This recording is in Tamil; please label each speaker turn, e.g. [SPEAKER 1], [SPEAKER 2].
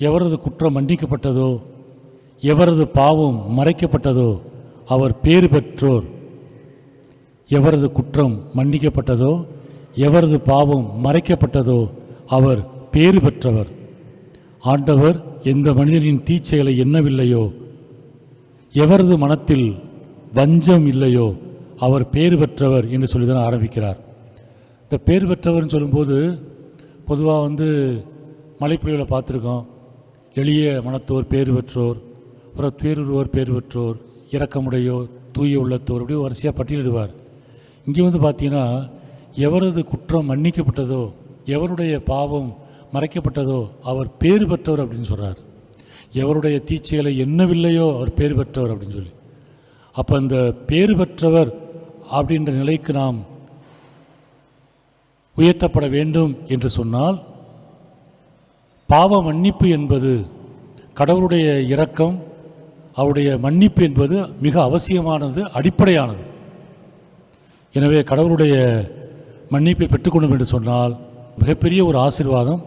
[SPEAKER 1] எவரது குற்றம் மன்னிக்கப்பட்டதோ எவரது பாவம் மறைக்கப்பட்டதோ அவர் பேறு பெற்றோர். எவரது குற்றம் மன்னிக்கப்பட்டதோ எவரது பாவம் மறைக்கப்பட்டதோ அவர் பேறு பெற்றவர். ஆண்டவர் எந்த மனிதனின் தீச்செயலை எண்ணவில்லையோ எவரது மனத்தில் வஞ்சம் இல்லையோ அவர் பேறு பெற்றவர் என்று சொல்லி தான் ஆரம்பிக்கிறார். இந்த பேர் பெற்றவர்னு சொல்லும்போது பொதுவாக வந்து மலைப்பொழிவில் பார்த்துருக்கோம். எளிய மனத்தோர் பேர் பெற்றோர் அப்புறம் பேருருவோர் பேர் பெற்றோர் இரக்கமுடையோர் தூய உள்ளத்தோர் அப்படி வரிசையாக பட்டியலிடுவார். இங்கே வந்து பார்த்தீங்கன்னா எவரது குற்றம் மன்னிக்கப்பட்டதோ எவருடைய பாவம் மறைக்கப்பட்டதோ அவர் பேறு பெற்றவர் அப்படின்னு சொல்கிறார் எவருடைய தீச்செயலை எண்ணவில்லையோ அவர் பேறு பெற்றவர் அப்படின்னு சொல்லி. அப்போ இந்த பேறு பெற்றவர் அப்படின்ற நிலைக்கு நாம் உயர்த்தப்பட வேண்டும் என்று சொன்னால் பாவ மன்னிப்பு என்பது கடவுளுடைய இரக்கம் அவருடைய மன்னிப்பு என்பது மிக அவசியமானது அடிப்படையானது. எனவே கடவுளுடைய மன்னிப்பை பெற்றுக்கொள்ளும் என்று சொன்னால் மிகப்பெரிய ஒரு ஆசீர்வாதம்